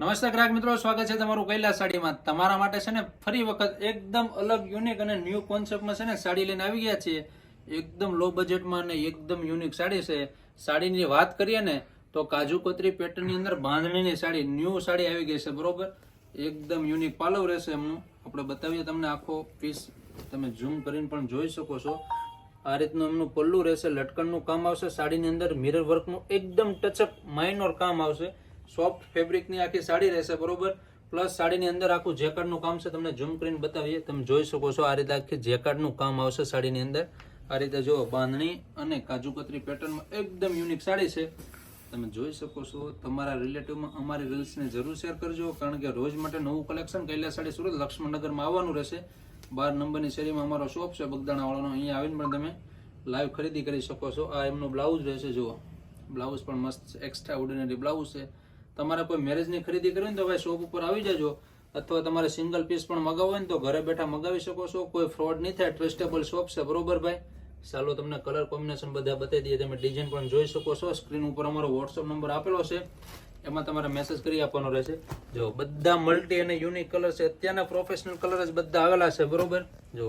નમસ્તે ગ્રાહક મિત્રો, સ્વાગત છે તમારું કૈલાસ સાડીમાં. તમારા માટે છે ને ફરી વખત એકદમ અલગ યુનિક અને ન્યૂ કોન્સેપ્ટમાં છે ને સાડી લઈને આવી ગયા છીએ. એકદમ લો બજેટમાં અને એકદમ યુનિક સાડી છે. સાડીની વાત કરીએ ને, તો કાજુ કતરી પેટર્નની અંદર બાંધણીની સાડી ન્યૂ સાડી આવી ગઈ છે, બરોબર? એકદમ યુનિક પાલવ રહેશે એમનું. આપણે બતાવીએ તમને આખો પીસ તમે ઝૂમ કરીને પણ જોઈ શકો છો. આ રીતનું એમનું પલ્લું રહેશે, લટકણનું કામ આવશે. સાડીની અંદર મિરર વર્કનું એકદમ ટચઅપ માઇનોર કામ આવશે. સોફ્ટ ફેબ્રિકની આખી સાડી રહેશે, બરોબર? પ્લસ સાડીની અંદર આખું જેકાર્ડનું કામ છે, તમને ઝૂમ કરીને બતાવીએ. તમે જોઈ શકો છો આ રીતે આખી જેકાર્ડનું કામ આવશે સાડીની અંદર. આ રીતે જો બાંધણી અને કાજુ કતરી પેટર્નમાં એકદમ યુનિક સાડી છે. તમે જોઈ શકો છો, તમારા રિલેટિવમાં અમારી રીલ્સને જરૂર શેર કરજો, કારણ કે રોજ માટે નવું કલેક્શન કૈલાસ સાડી સુરત લક્ષ્મણનગરમાં આવવાનું રહેશે. બાર નંબરની શેરીમાં અમારો શોપ છે, બગદાણાવાળાનો. અહીંયા આવીને પણ તમે લાઈવ ખરીદી કરી શકો છો. આ એમનું બ્લાઉઝ રહેશે, જુઓ. બ્લાઉઝ પણ મસ્ત એક્સ્ટ્રા ઓર્ડિનરી બ્લાઉઝ છે. તમારે કોઈ મેરેજની ખરીદી કરવી ને તો ભાઈ શોપ ઉપર આવી જજો. અથવા તમારે સિંગલ પીસ પણ મગાવવો હોય ને તો ઘરે બેઠા મગાવી શકો છો. કોઈ ફ્રોડ નહીં થાય ટ્રસ્ટેબલ શોપ છે. બરોબર ભાઈ? ચાલો તમને કલર કોમ્બિનેશન બધા બતાવી દઈએ. તમે ડિઝાઇન પણ જોઈ શકો છો. સ્ક્રીન ઉપર અમારો વોટ્સઅપ નંબર આપેલો છે. એમાં તમારે મેસેજ કરી આપવાનો રહેશે. જો બધા મલ્ટી અને યુનિક કલર છે. અત્યારના પ્રોફેશનલ કલર જ બધા આવેલા છે. બરોબર? જો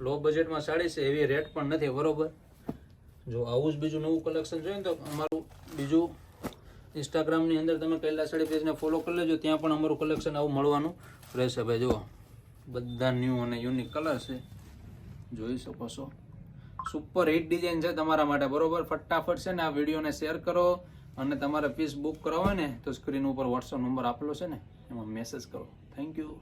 લો બજેટમાં સાડી છે. એવી રેટ પણ નથી. બરોબર? જો આવું જ બીજું નવું કલેક્શન જોઈએ ને તો અમારું બીજું ઇન્સ્ટાગ્રામની અંદર તમે કૈલાસ સાડી પેજને ફોલો કરી લેજો. ત્યાં પણ અમારું કલેક્શન આવું મળવાનું રહેશે ભાઈ. જુઓ, બધા ન્યૂ અને યુનિક કલર છે. જોઈ શકો છો. સુપર હિટ ડિઝાઇન છે તમારા માટે, બરોબર? ફટાફટ છે ને આ વિડીયોને શેર કરો અને તમારે પીસ બુક કરાવો ને, તો સ્ક્રીન ઉપર વોટ્સઅપ નંબર આપેલો છે ને, એમાં મેસેજ કરો. Thank you